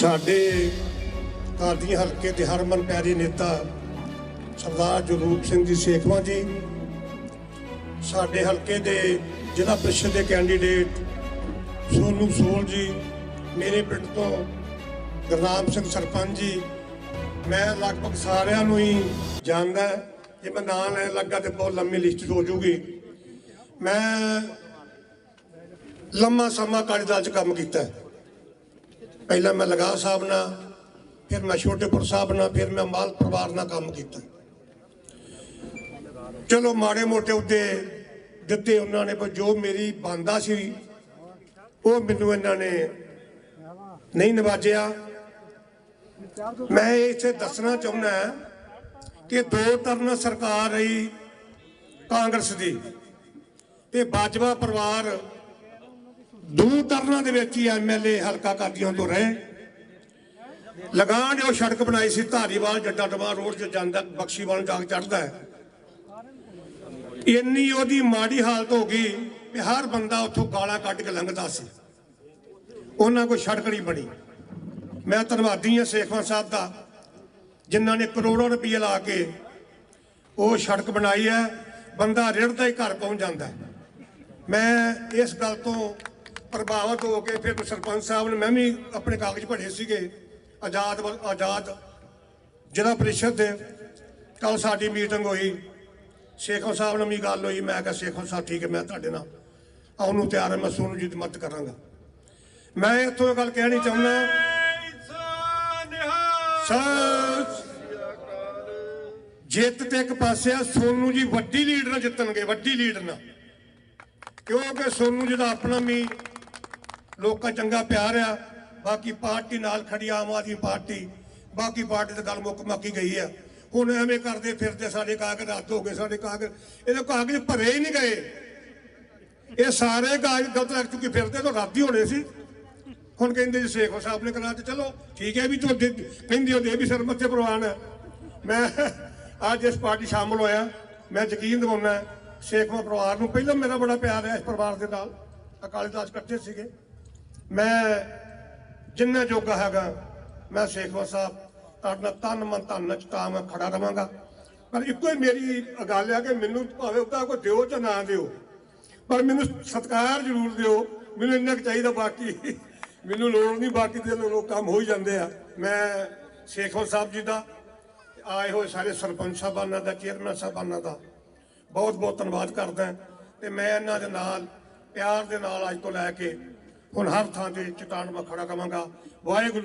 ਸਾਡੇ ਕਾਦੀ ਹਲਕੇ ਦੇ ਹਰਮਨ ਪਿਆਰੇ ਨੇਤਾ ਸਰਦਾਰ ਜਗਰੂਪ ਸਿੰਘ ਜੀ ਸੇਖਵਾਂ ਜੀ, ਸਾਡੇ ਹਲਕੇ ਦੇ ਜ਼ਿਲ੍ਹਾ ਪ੍ਰੀਸ਼ਦ ਦੇ ਕੈਂਡੀਡੇਟ ਸੋਨੂ ਸੋਲ ਜੀ, ਮੇਰੇ ਪਿੰਡ ਤੋਂ ਗੁਰਨਾਮ ਸਿੰਘ ਸਰਪੰਚ ਜੀ, ਮੈਂ ਲਗਭਗ ਸਾਰਿਆਂ ਨੂੰ ਹੀ ਜਾਣਦਾ ਜੇ ਮੈਂ ਨਾਂ ਲੈਣ ਲੱਗਾ ਤੇ ਬਹੁਤ ਲੰਮੀ ਲਿਸਟ ਹੋ ਜੂਗੀ। ਮੈਂ ਲੰਮਾ ਸਮਾਂ ਅਕਾਲੀ ਦਲ 'ਚ ਕੰਮ ਕੀਤਾ। ਪਹਿਲਾਂ ਮੈਂ ਲਗਾ ਸਾਹਿਬ ਨਾਲ, ਫਿਰ ਮੈਂ ਛੋਟੇਪੁਰ ਸਾਹਿਬ ਨਾਲ, ਫਿਰ ਮੈਂ ਮਾਲ ਪਰਿਵਾਰ ਨਾਲ ਕੰਮ ਕੀਤਾ। ਚਲੋ ਮਾੜੇ ਮੋਟੇ ਉੱਤੇ ਦਿੱਤੇ ਉਹਨਾਂ ਨੇ, ਪਰ ਜੋ ਮੇਰੀ ਬੰਦਾ ਸੀ, ਉਹ ਮੈਨੂੰ ਇਹਨਾਂ ਨੇ ਨਹੀਂ ਨਿਵਾਜਿਆ। ਮੈਂ ਇੱਥੇ ਦੱਸਣਾ ਚਾਹੁੰਦਾ ਕਿ ਦੋ ਟਰਨ ਸਰਕਾਰ ਰਹੀ ਕਾਂਗਰਸ ਦੀ ਤੇ ਬਾਜਵਾ ਪਰਿਵਾਰ ਦੂਰ ਟਰਨਾਂ ਦੇ ਵਿੱਚ ਹੀ ਐਮਐਲਏ ਹਲਕਾ ਕਾਦੀਆਂ ਤੋਂ ਰਹੇ। ਲਗਾਨ ਜੋ ਸੜਕ ਬਣਾਈ ਸੀ, ਧਾਰੀਵਾਲ ਜੱਟਾ ਟਮਾ ਰੋਡ 'ਚ ਜਾਂਦਾ, ਬਖਸ਼ੀਵਾਲ ਜਾ ਕੇ ਚੜਦਾ ਹੈ। ਇੰਨੀ ਉਹਦੀ ਮਾੜੀ ਹਾਲਤ ਹੋ ਗਈ ਕਿ ਹਰ ਬੰਦਾ ਉੱਥੋਂ ਗਾਲਾਂ ਕੱਢ ਕੇ ਲੰਘਦਾ ਸੀ। ਉਹਨਾਂ ਕੋਈ ਸੜਕ ਨਹੀਂ ਬਣੀ। ਮੈਂ ਧੰਨਵਾਦੀ ਹਾਂ ਸੇਖਵਾਂ ਸਾਹਿਬ ਦਾ, ਜਿਨ੍ਹਾਂ ਨੇ ਕਰੋੜਾਂ ਰੁਪਏ ਲਾ ਕੇ ਉਹ ਸੜਕ ਬਣਾਈ ਹੈ। ਬੰਦਾ ਰਿੜਦਾ ਹੀ ਘਰ ਪਹੁੰਚ ਜਾਂਦਾ ਮੈਂ ਇਸ ਗੱਲ ਤੋਂ ਪ੍ਰਭਾਵਿਤ ਹੋ ਕੇ ਫਿਰ ਸਰਪੰਚ ਸਾਹਿਬ ਨੇ ਮੈਂ ਵੀ ਆਪਣੇ ਕਾਗਜ਼ ਭਰੇ ਸੀਗੇ। ਆਜ਼ਾਦ ਵ- ਆਜ਼ਾਦ ਜ਼ਿਲ੍ਹਾ ਪ੍ਰੀਸ਼ਦ ਦੇ। ਕੱਲ ਸਾਡੀ ਮੀਟਿੰਗ ਹੋਈ। ਸ਼ੇਖੋ ਸਾਹਿਬ ਨਾਲ ਵੀ ਗੱਲ ਹੋਈ। ਮੈਂ ਕਿਹਾ, ਸ਼ੇਖੋ ਸਾਹਿਬ, ਠੀਕ ਹੈ, ਮੈਂ ਤੁਹਾਡੇ ਨਾਲ ਆਉਣ ਨੂੰ ਤਿਆਰ ਹਾਂ, ਮੈਂ ਸੋਨੂੰ ਜੀ ਦੀ ਮਦਦ ਕਰਾਂਗਾ। ਮੈਂ ਇੱਥੋਂ ਇਹ ਗੱਲ ਕਹਿਣੀ ਚਾਹੁੰਦਾ ਸੱਚ ਜਿੱਤ ਤੇ ਇੱਕ ਪਾਸੇ ਆ, ਸੋਨੂੰ ਜੀ ਵੱਡੀ ਲੀਡ ਨਾਲ ਜਿੱਤਣਗੇ, ਵੱਡੀ ਲੀਡਰ ਨਾਲ। ਕਿਉਂਕਿ ਸੋਨੂੰ ਜੀ ਦਾ ਆਪਣਾ ਵੀ ਲੋਕਾਂ ਚੰਗਾ ਪਿਆਰ ਆ, ਬਾਕੀ ਪਾਰਟੀ ਨਾਲ ਖੜੀ ਆਮ ਆਦਮੀ ਪਾਰਟੀ, ਬਾਕੀ ਪਾਰਟੀ ਤੇ ਗੱਲ ਮੁੱਕ ਮੱਕੀ ਗਈ ਆ। ਹੁਣ ਐਵੇਂ ਕਰਦੇ ਫਿਰਦੇ ਸਾਡੇ ਕਾਗਜ਼ ਰੱਦ ਹੋ ਗਏ, ਸਾਡੇ ਕਾਗਜ਼ ਇਹਦੇ ਕਾਗਜ਼ ਭਰੇ ਹੀ ਨਹੀਂ ਗਏ। ਇਹ ਸਾਰੇ ਕਾਗਜ਼ ਗਲਤ ਰੱਖ ਚੁੱਕੇ, ਫਿਰਦੇ ਤਾਂ ਰੱਦ ਹੀ ਹੋਣੇ ਸੀ। ਹੁਣ ਕਹਿੰਦੇ ਜੀ ਸ਼ੇਖ ਸਾਹਿਬ ਨੇ ਕਰਾ ਤੇ ਚਲੋ ਠੀਕ ਹੈ ਵੀ ਤੁਹਾਡੇ ਕਹਿੰਦੇ ਹੋ ਦੇ ਵੀ ਸਿਰ ਮੱਥੇ ਪ੍ਰਵਾਨ ਹੈ ਮੈਂ ਅੱਜ ਇਸ ਪਾਰਟੀ ਸ਼ਾਮਲ ਹੋਇਆ, ਮੈਂ ਯਕੀਨ ਦਿਵਾਉਣਾ ਸ਼ੇਖਵਾ ਪਰਿਵਾਰ ਨੂੰ ਪਹਿਲਾਂ ਮੇਰਾ ਬੜਾ ਪਿਆਰ ਹੈ ਇਸ ਪਰਿਵਾਰ ਦੇ ਨਾਲ। ਅਕਾਲੀ ਦਲ ਇਕੱਠੇ ਸੀਗੇ। ਮੈਂ ਜਿੰਨਾ ਜੋਗਾ ਹੈਗਾ, ਮੈਂ ਸ਼ੇਖਵਾ ਸਾਹਿਬ ਤੁਹਾਡਾ ਨਾਲ ਤਨ ਮਨ ਧਨ ਚ ਤਾਂ ਮੈਂ ਖੜਾ ਰਵਾਂਗਾ। ਪਰ ਇੱਕੋ ਹੀ ਮੇਰੀ ਗੱਲ ਹੈ ਕਿ ਮੈਨੂੰ ਭਾਵੇਂ ਉਹਦਾ ਕੋਈ ਦਿਓ ਜਾਂ ਨਾ ਦਿਓ, ਪਰ ਮੈਨੂੰ ਸਤਿਕਾਰ ਜ਼ਰੂਰ ਦਿਓ। ਮੈਨੂੰ ਇੰਨਾ ਕੁ ਚਾਹੀਦਾ ਬਾਕੀ, ਮੈਨੂੰ ਲੋੜ ਨਹੀਂ, ਬਾਕੀ ਦੇ ਲੋਕ ਕੰਮ ਹੋ ਹੀ ਜਾਂਦੇ ਆ। ਮੈਂ ਸ਼ੇਖੋ ਸਾਹਿਬ ਜੀ ਦਾ ਆਏ ਹੋਏ ਸਾਰੇ ਸਰਪੰਚ ਸਾਹਿਬਾਨਾਂ ਦਾ, ਚੇਅਰਮੈਨ ਸਾਹਿਬਾਨਾਂ ਦਾ ਬਹੁਤ ਬਹੁਤ ਧੰਨਵਾਦ ਕਰਦਾ। ਤੇ ਮੈਂ ਇਹਨਾਂ ਦੇ ਨਾਲ, ਪਿਆਰ ਦੇ ਨਾਲ ਅੱਜ ਤੋਂ ਲੈ ਕੇ ਹੁਣ ਹਰ ਥਾਂ ਤੇ ਚਟਾਨ ਮੈਂ ਖੜਾ ਰਵਾਂਗਾ ਵਾਹਿਗੁਰੂ